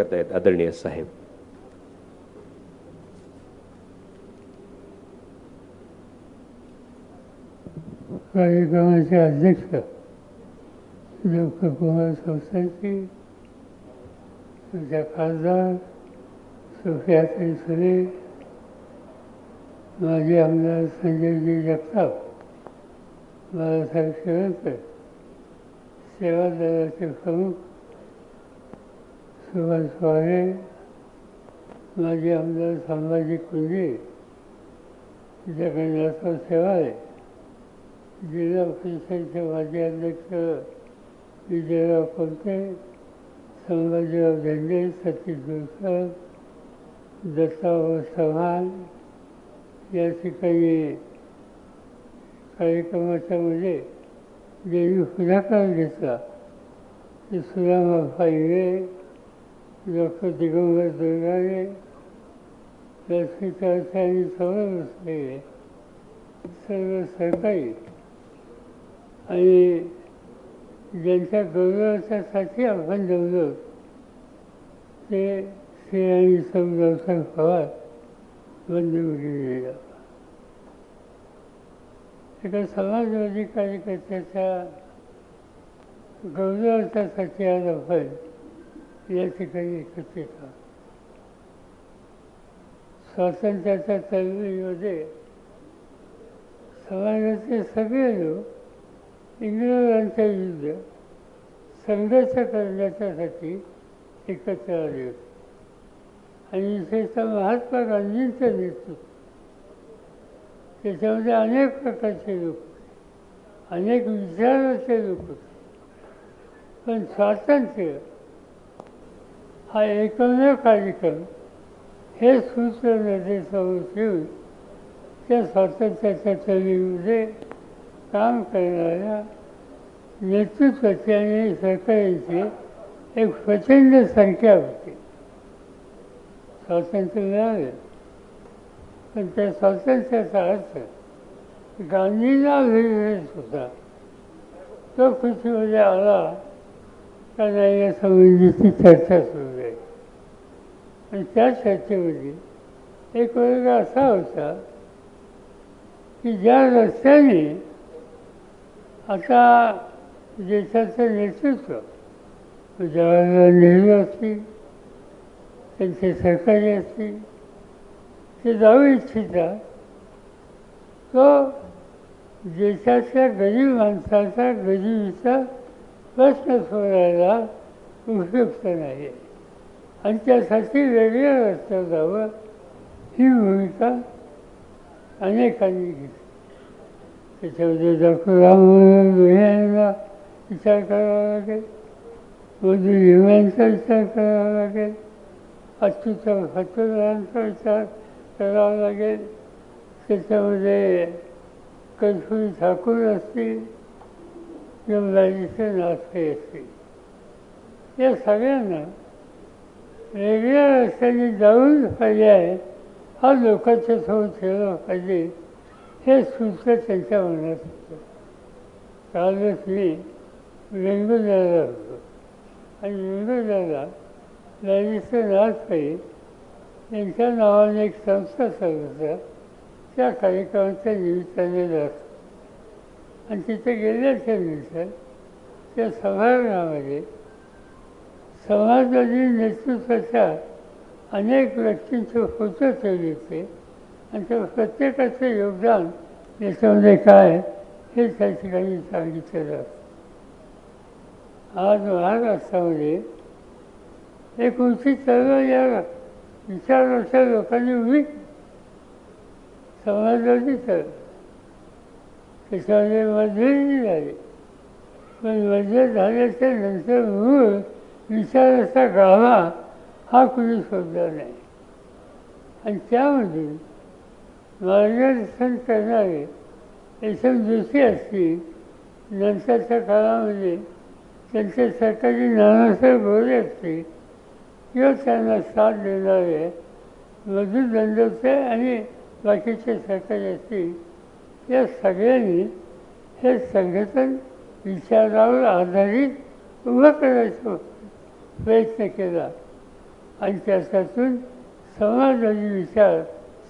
करतायत आदरणीय साहेब. कार्यक्रमाचे अध्यक्ष डॉक्टर कुमार संस्थांची तुमच्या खासदार सुफियाताई सुरे माजी आमदार संजयजी जगताप बाळासाहेब शिवणकर सेवा दलाचे प्रमुख सुभाष स्वारे माजी आमदार संभाजी कुंजे जगन्नाथराव सेवाळे जिल्हा परिषदेचे माजी अध्यक्ष विजयराव कोलते संभाजीराव झेंडे सतीश दुलकर दत्ताभाऊ चव्हाण या ठिकाणी कार्यक्रमाच्या मध्ये ज्यांनी पुढाकार घेतला. ते सुदामा फाईवे डॉक्टर दिगंबर दुर्गाणे लक्ष्मीकांत आणि सौरभ बसलेले सर्व सरकारी आणि ज्यांच्या गौरवाच्यासाठी आपण जमलो ते श्री आणि सौदावसाहेब पवार बंधू एका समाजवादी कार्यकर्त्याच्या गौरवाच्यासाठी आज आपण या ठिकाणी एकत्रित येतात स्वातंत्र्याच्या चळवळीमध्ये समाजाचे सगळे लोक इंग्रजांच्या विरुद्ध संघर्ष करण्याच्यासाठी एकत्र आले होते. आणि विशेषतः महात्मा गांधींचं नेतृत्व त्याच्यामध्ये अनेक प्रकारचे लोक होते अनेक विचाराचे लोक होते. पण स्वातंत्र्य हा एकमेव कार्यक्रम हे सूत्र निर्देशावर ठेवून त्या स्वातंत्र्याच्या चळवळीमध्ये काम करणाऱ्या नेतृत्वाचे आणि सहकार्याची एक प्रचंड संख्या होती. स्वातंत्र्य मिळाले. पण त्या स्वातंत्र्याचा अर्थ गांधींना अभिप्रेत होता तो खुशीमध्ये आला का नाही या संबंधीची चर्चा सुरू झाली. आणि त्या चर्चेमध्ये एक वर्ग असा होता की ज्या रस्त्याने आता देशाचं नेतृत्व जवाहरलाल नेहरू असतील त्यांचे सरकारी असतील ते जाऊ इच्छितात तो देशाच्या गरीब माणसाचा गरिबीचा प्रश्न सोडायला उपयुक्त नाही आणि त्यासाठी वेगळ्या रस्त्यावर जावं ही भूमिका अनेकांनी घेतली. त्याच्यामध्ये डॉक्टर राममोहन यांना विचार करावा लागेल. मधु यांचा विचार करावा लागेल. अच्युत फतुरांचा विचार करावा लागेल. त्याच्यामध्ये कर्पूरी ठाकूर असतील किंवा राजेश्वर असतील. या सगळ्यांना वेगळ्या रस्त्याने जाऊन पर्याय हा लोकांच्या समोर ठेवला पाहिजे. हे सुद्धा त्यांच्या मनात होतं. कालच मी वेंगुर्ल्याला होतो. आणि वेंगुर्ल्याला राजेश्वर नाथपै यांच्या नावाने एक संस्था चालवतात त्या कार्यक्रमाच्या निमित्ताने जात. आणि तिथे गेल्याच्यानंतर त्या सभागृहामध्ये समाजवादी नेतृत्वाच्या अनेक व्यक्तींचे होतं ठेवले आणि त्या प्रत्येकाचं योगदान याच्यामध्ये काय हे त्या ठिकाणी सांगितलेलं. आज महाराष्ट्रामध्ये एक उंची चळवळ या विचाराच्या लोकांनी उभी समाजवादी चळवळ त्याच्यामध्ये मतभेदही झाली पण मतभेद झाल्याच्यानंतर मूळ विचाराचा गाभा हा कुणी शोधला नाही. आणि त्यामधून मार्गदर्शन करणारे एस एम जोशी असतील नंतरच्या काळामध्ये त्यांचे सरकारी नानासाहेब गोरे असतील किंवा त्यांना साथ देणारे मधु दंडोते आणि बाकीचे सरकारी असतील या सगळ्यांनी हे संघटन विचारावर आधारित उभं करायचा प्रयत्न केला. आणि त्याच्यातून समाजाची विचार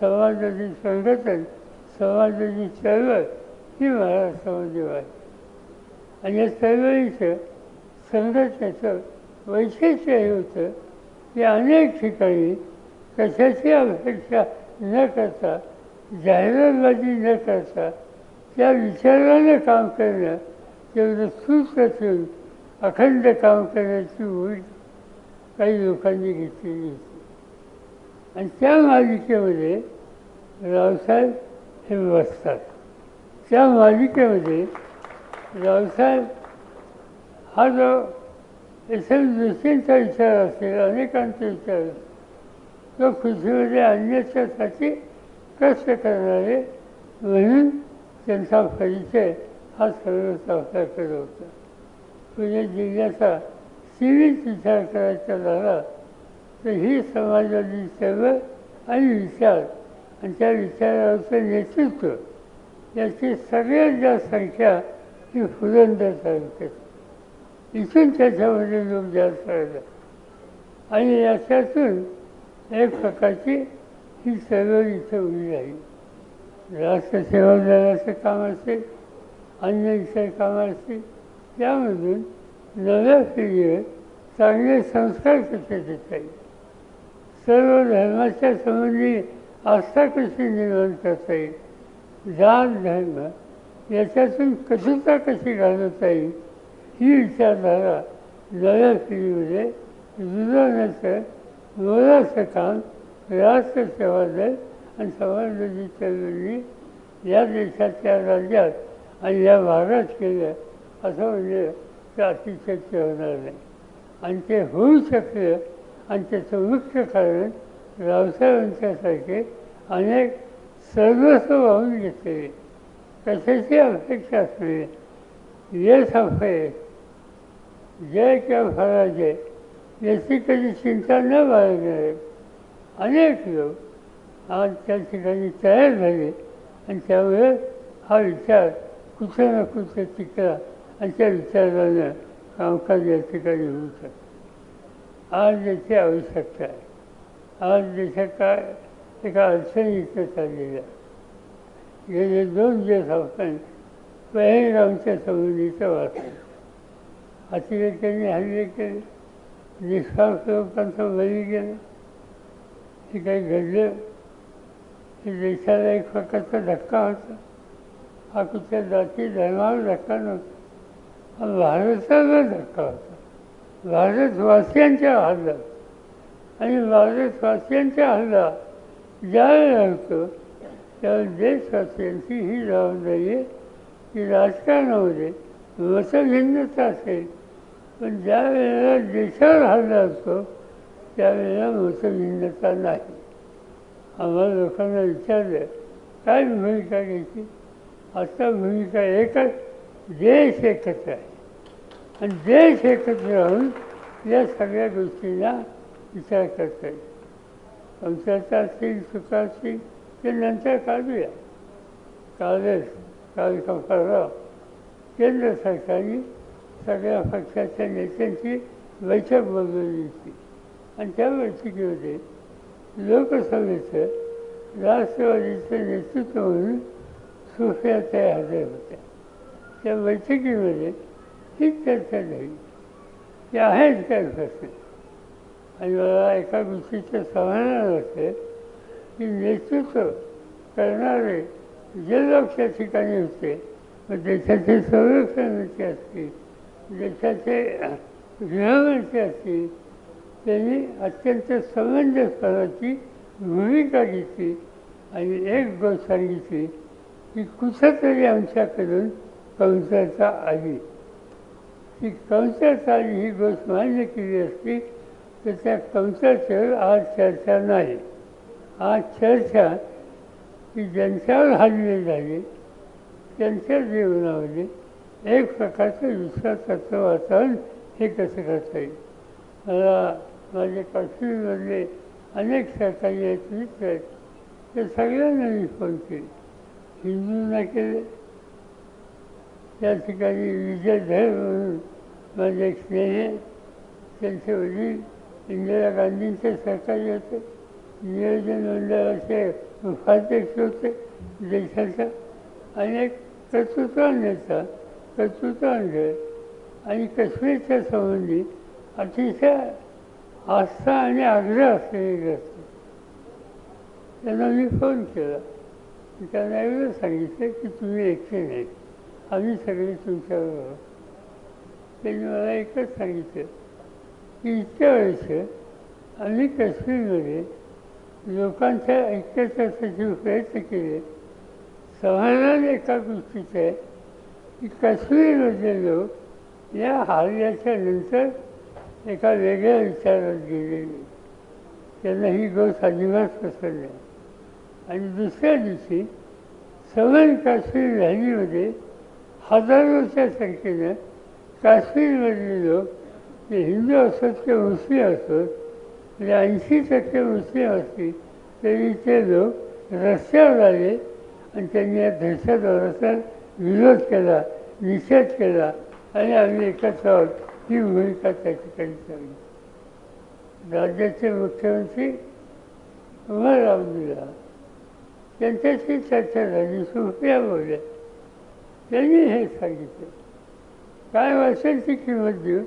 समाजाची संघटन समाजाची चळवळ ही महाराष्ट्रामध्ये वाढली आणि या चळवळीचं संघटनेचं वैशिष्ट्य हे होतं की अनेक ठिकाणी कशाची अपेक्षा न करता जाहिरातबाजी न करता त्या विचारानं काम करणं तेवढं सुस्त ठेवून अखंड काम करण्याची भूमिका काही लोकांनी घेतलेली होती आणि त्या मालिकेमध्ये रावसाहेब हे बसतात. त्या मालिकेमध्ये रावसाहेब हा जो एस एम जोशींचा विचार असेल अनेकांचा विचार असेल तो पृथ्वीमध्ये आणण्याच्यासाठी कष्ट करणारे म्हणून त्यांचा परिचय हा सर्व आपल्याकडे होता. पुणे जिल्ह्याचा सिविल विचार करायचा झाला तर ही समाजाची चळवळ आणि विचार आणि त्या विचाराचं नेतृत्व याची सगळ्यात जास्त संख्या ही पुरंदर तालुक्यात. इथून त्याच्यामध्ये लोक जास्त राहिला. आणि याच्यातून एक प्रकारची ही चळवळ इथं उभी राहील. राष्ट्र दलाचं काम असेल अन्य इतर कामं असतील त्यामधून नव्या पिढीवर चांगले संस्कार कसे देता येईल सर्व धर्माच्या संबंधी आस्था कशी निर्माण करता येईल जात धर्म याच्यातून कशुता कशी घालवता येईल ही विचारधारा नव्या पिढीमध्ये रुजवण्याचं मोलाचं काम राष्ट्रसेवा दल आणि समाजवादी चळवळी या देशाच्या राज्यात आणि या भागात केलं असं म्हणजे ते अतिशय होणार नाही. आणि ते होऊ शकलं आणि त्याचं मुख्य कारण रावसाहेबांच्यासारखे अनेक सर्वस्व वाहून घेतलेले कशाची अपेक्षा असलेले यश अपयश जय किंवा फराजय याची कधी चिंता न बाळगणारे अनेक लोक आज त्या ठिकाणी तयार झाले. आणि त्यामुळे हा विचार कुठे ना कुठे तिकडा आणि त्या विचारानं कामकाज या ठिकाणी होऊ शकतं. आज ज्याची आवश्यकता आहे. आज देशात काय एका अडचणीचं चाललेलं आहे. गेले दोन दिवस आपण पहिलगावच्या संबंधीचं वाचलं. अतिरेक्यांनी हल्ले केले. निष्पाप लोकांचं बळी गेलं. हे काही घडलं? हे देशाला एक प्रकारचा धक्का होता. हा कुठल्या जाती धर्मावर धक्का नव्हता. हा भारताला धक्का होता भारतवासियांच्या हल्ला आणि भारतवासियांच्या हल्ला ज्यावेळेला होतो त्यावेळेस देशवासियांची ही जबाबदारी आहे की राजकारणामध्ये मतभिन्नता असेल. पण ज्या वेळेला देशावर हल्ला असतो त्यावेळेला मतभिन्नता नाही. आम्हाला लोकांना विचारलं काय भूमिका घ्यायची? आता भूमिका एकच देश एकत्र आहे. आणि देश एकत्र राहून या सगळ्या गोष्टींना विचार करता येईल संसारचा असतील सुख असतील ते नंतर काढूया. कालच काल परवा केंद्र सरकारने सगळ्या पक्षाच्या नेत्यांची बैठक बोलवली होती. आणि त्या बैठकीमध्ये लोकसभेचं राष्ट्रवादीचं नेतृत्व म्हणून सुफिया त्या हजर होत्या. त्या बैठकीमध्ये ही चर्चा झाली. की आहेत काय प्रश्न आणि मला एका गोष्टीचं समाधान असेल की नेतृत्व करणारे जे लोक त्या ठिकाणी होते मग देशाचे संरक्षणमंत्री असतील देशाचे गृहमंत्री असतील त्यांनी अत्यंत समंजसपणाची भूमिका घेतली. आणि एक गोष्ट सांगितली की कुठंतरी आमच्याकडून कंसाचा आई ही कंसाचा आली ही गोष्ट मान्य केली असती तर त्या कंसाच्यावर आज चर्चा नाही. आज चर्चा की ज्यांच्यावर हल्ले झाले त्यांच्या जीवनामध्ये एक प्रकारचं विश्वासाचं वातावरण हे कसं करता येईल? मला माझे काश्मीरमधले अनेक सरकारी आहेत मित्र आहेत ते सगळ्यांना मी फोन केले. हिंदूंना केले त्या ठिकाणी विजयधर म्हणून माझे स्नेह त्यांचे वडील इंदिरा गांधींचे सहकारी होते. नियोजन मंडळाचे उपाध्यक्ष होते. देशाचा आणि एक नेता कर्तृत्वांचे आणि काश्मीरच्या संबंधी अतिशय आस्था आणि आग्रह असलेले असते. त्यांना मी फोन केला. त्यांना एवढं सांगितलं की तुम्ही एकटे नाही आम्ही सगळे तुमच्याबरोबर त्यांनी मला एकच सांगितलं की इतक्या वर्ष आम्ही काश्मीरमध्ये लोकांच्या ऐक्यासाठी प्रयत्न केले. समाधान एका गोष्टीचं आहे की काश्मीरमधले लोक या हल्ल्याच्या नंतर एका वेगळ्या विचारात गेलेले त्यांना ही गोष्ट अजिबात पसंत नाही. आणि दुसऱ्या दिवशी सवन काश्मीर व्हॅलीमध्ये हजारोच्या संख्येने काश्मीरमधले लोक जे हिंदू असोत किंवा मुस्लिम असोत म्हणजे ऐंशी टक्के मुस्लिम असतील तरी ते लोक रस्त्यावर आले आणि त्यांनी या दहशतवादाचा विरोध केला निषेध केला आणि आम्ही एकत्र आहोत ही भूमिका त्या ठिकाणी चालली राज्याचे मुख्यमंत्री उमर अब्दुल्ला त्यांच्याशी चर्चा झाली सुप्रिया बोलल्या त्यांनी हे सांगितलं. काय असेल ती किंमत देऊ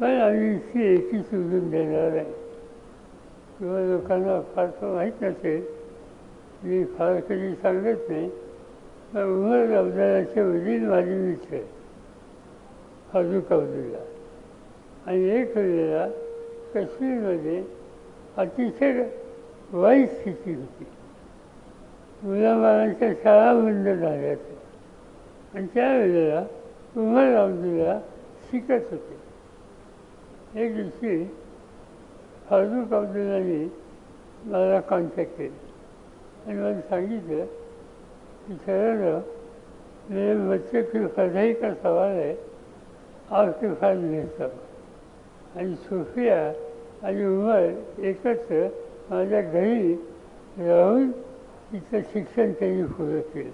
पण आम्ही इतकी एकी सोडून देणार नाही. किंवा लोकांना फार माहीत नसेल मी फार कधी सांगत नाही पण उमर अब्दुल्लाचे वडील माझे मित्र फारुक अब्दुल्ला. आणि एक वेळेला काश्मीरमध्ये अतिशय वाईट स्थिती होती. मुलाबाळांच्या शाळा बंद झाल्या आणि त्यावेळेला उमर शिकत होते. एक दिवशी फारूक अब्दुल्लाने मला कॉन्टॅक्ट केला. आणि मला सांगितलं कि सर मेरे बच्चे की पढ़ाई का सवाल है आपके पास भेजता हूँ आणि सोफिया आणि उमर एकत्र माझ्या घरी राहून तिचं शिक्षण त्यांनी पुरं केलं.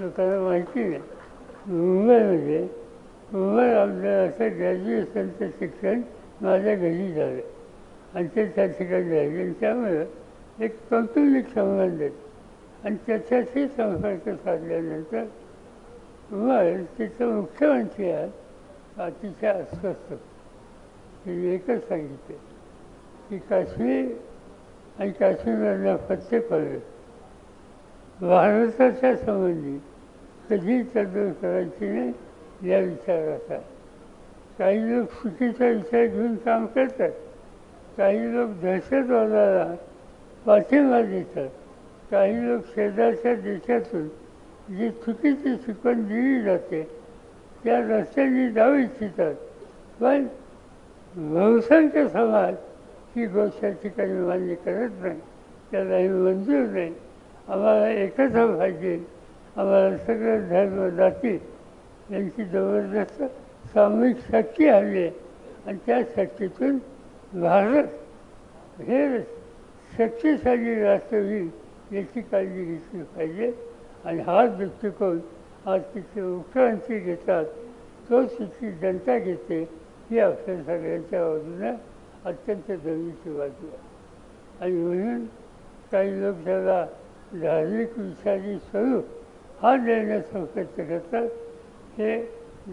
लोकांना माहिती नाही. मुंबईमध्ये मुंबई अब्दुल्लाचं ग्रॅज्युएशनचं शिक्षण माझ्या घरी झालं. आणि ते त्या ठिकाणी राहिले आणि त्यामुळं एक कौटुंबिक संबंध आहेत आणि त्याच्याशी संपर्क साधल्यानंतर उमर तिचं मुख्यमंत्री आहे अतिशय अस्वस्थ. तिने एकच सांगितले की काश्मीर आणि काश्मीरमधला फत्ते पडले. भारताच्या संबंधी कधी तडजोड करायची नाही या विचाराचा. काही लोक चुकीचा विचार घेऊन काम करतात. काही लोक दहशतवादाला पाठिंबा देतात. काही लोक शेजारच्या देशातून जी चुकीची शिकवण दिली जाते त्या रस्त्यांनी जाऊ इच्छितात. पण बहुसंख्य समाज ही गोष्ट ठिकाणी मान्य करत नाही. त्याला हे मंजूर नाही. आम्हाला एकच पाहिजे आम्हाला सगळं धर्म जाती यांची जबरदस्त सामूहिक शक्ती आली. आहे आणि त्या शक्तीतून भारत हे शक्तिशाली राष्ट्र होईल याची काळजी घेतली पाहिजे. आणि हा दृष्टिकोन आज तिथे मुख्यमंत्री घेतात. तो तिथली जनता घेते ही आपल्या सगळ्यांच्या बाजूने अत्यंत जमीची बाजू आहे. आणि म्हणून काही लोक त्याला धार्मिक विचारी स्वरूप हा निर्णय संस्थेत करतात हे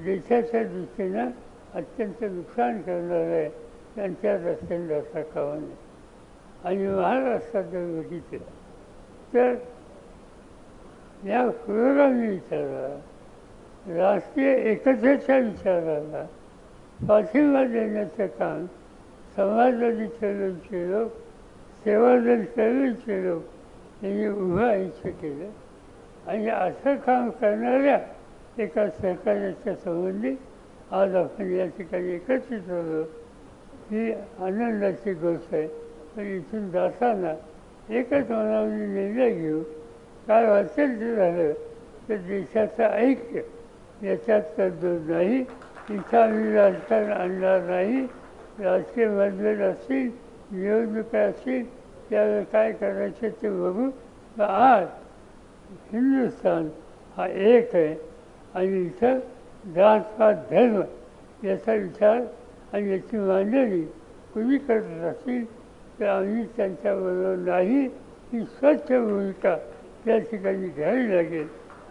देशाच्या दृष्टीनं अत्यंत नुकसान करणार आहे. त्यांच्या रस्त्याने जाता कामा नये आणि महाराष्ट्रात जर बघितलं तर या पुरोगामी विचाराला राष्ट्रीय एकतेच्या विचाराला पाठिंबा देण्याचं काम समाजवादी चळवळीचे लोक सेवादल चळवळीचे लोक यांनी उभं आयुष्य केलं. आणि असं काम करणाऱ्या एका सहकार्याच्या संबंधी आज आपण या ठिकाणी एकत्रित होतो ही आनंदाची गोष्ट आहे. पण इथून जाताना एकच मनाने निर्णय घेऊ. काय वाचेल ते झालं तर देशाचं ऐक्य याच्यात तरतूद नाही. इथं आम्ही राजकारण आणणार नाही. राजकीय मतभेद असतील निवडणुका असतील त्यावेळेस काय करायचे ते बघू. आज हिंदुस्थान हा एक आहे. आणि इथं जात पात धर्म याचा विचार आणि याची मांडणी कुणी करत असतील तर आम्ही त्यांच्याबरोबर नाही. ही स्वच्छ भूमिका त्या ठिकाणी घ्यावी लागेल.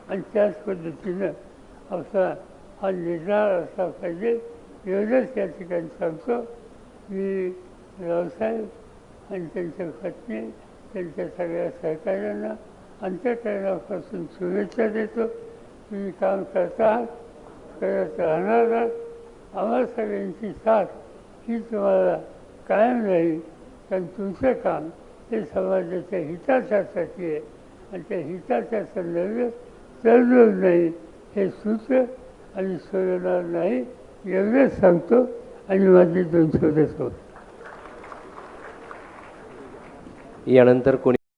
आणि त्याच पद्धतीनं आपला हा निर्धार असला पाहिजे. एवढंच त्या ठिकाणी सांगतो. मी रावसाहेब आणि त्यांच्या पत्नी त्यांच्या सगळ्या सहकार्यांना अंत्यकरणापासून शुभेच्छा देतो. तुम्ही काम करत आहात करत राहणार. आहात आम्हा सगळ्यांची साथ ही तुम्हाला कायम राहील. कारण तुमचं काम हे समाजाच्या हिताच्यासाठी आहे. आणि त्या हिताच्या संदर्भात तडजोड नाही हे सूत्र आणि सोडणार नाही एवढंच सांगतो आणि माझे दोन शब्द सोडतो. यानंतर कोणी